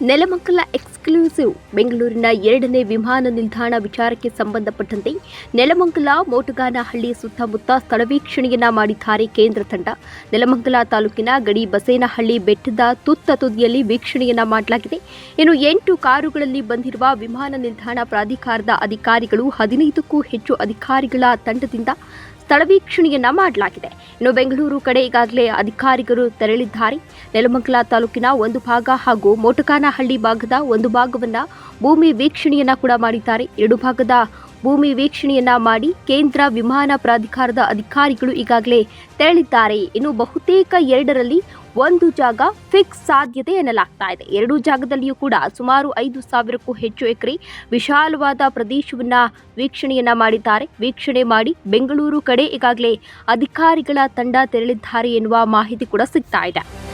Nelamangala exclusive ಬೆಂಗಳೂರಿನ ಎರಡನೇ ವಿಮಾನ ನಿಲ್ದಾಣ ವಿಚಾರಕ್ಕೆ ಸಂಬಂಧಪಟ್ಟಂತೆ ನೆಲಮಂಗಲ ಮೋಟಗಾನಹಳ್ಳಿ ಸುತ್ತಮುತ್ತ ಸ್ಥಳ ವೀಕ್ಷಣೆಯನ್ನ ಮಾಡಿದ್ದಾರೆ ಕೇಂದ್ರ ತಂಡ. ನೆಲಮಂಗಲ ತಾಲೂಕಿನ ಗಡಿ ಬಸೇನಹಳ್ಳಿ ಬೆಟ್ಟದ ತುತ್ತ ತುದಿಯಲ್ಲಿ ವೀಕ್ಷಣೆಯನ್ನ ಮಾಡಲಾಗಿದೆ. ಇನ್ನು ಎಂಟು ಕಾರುಗಳಲ್ಲಿ ಬಂದಿರುವ ವಿಮಾನ ನಿಲ್ದಾಣ ಪ್ರಾಧಿಕಾರದ ಅಧಿಕಾರಿಗಳು ಹದಿನೈದಕ್ಕೂ ಹೆಚ್ಚು ಅಧಿಕಾರಿಗಳ ತಂಡದಿಂದ ಸ್ಥಳ ವೀಕ್ಷಣೆಯನ್ನ ಮಾಡಲಾಗಿದೆ. ಇನ್ನು ಬೆಂಗಳೂರು ಕಡೆ ಈಗಾಗಲೇ ಅಧಿಕಾರಿಗಳು ತೆರಳಿದ್ದಾರೆ. ನೆಲಮಂಗಲ ತಾಲೂಕಿನ ಒಂದು ಭಾಗ ಹಾಗೂ ಮೋಟಕಾನಹಳ್ಳಿ ಭಾಗದ ಒಂದು ಭಾಗವನ್ನ ಭೂಮಿ ವೀಕ್ಷಣೆಯನ್ನ ಕೂಡ ಮಾಡಿದ್ದಾರೆ. ಎರಡು ಭಾಗದ ಭೂಮಿ ವೀಕ್ಷಣೆಯನ್ನ ಮಾಡಿ ಕೇಂದ್ರ ವಿಮಾನ ಪ್ರಾಧಿಕಾರದ ಅಧಿಕಾರಿಗಳು ಈಗಾಗಲೇ ತೆರಳಿದ್ದಾರೆ. ಇನ್ನು ಬಹುತೇಕ ಎರಡರಲ್ಲಿ ಒಂದು ಜಾಗ ಫಿಕ್ಸ್ ಸಾಧ್ಯತೆ ಎನ್ನಲಾಗ್ತಾ ಇದೆ. ಎರಡೂ ಜಾಗದಲ್ಲಿಯೂ ಕೂಡ ಸುಮಾರು ಐದು ಸಾವಿರಕ್ಕೂ ಹೆಚ್ಚು ಎಕರೆ ವಿಶಾಲವಾದ ಪ್ರದೇಶವನ್ನ ವೀಕ್ಷಣೆಯನ್ನ ಮಾಡಿದ್ದಾರೆ. ವೀಕ್ಷಣೆ ಮಾಡಿ ಬೆಂಗಳೂರು ಕಡೆ ಈಗಾಗಲೇ ಅಧಿಕಾರಿಗಳ ತಂಡ ತೆರಳಿದ್ದಾರೆ ಎನ್ನುವ ಮಾಹಿತಿ ಕೂಡ ಸಿಗ್ತಾ ಇದೆ.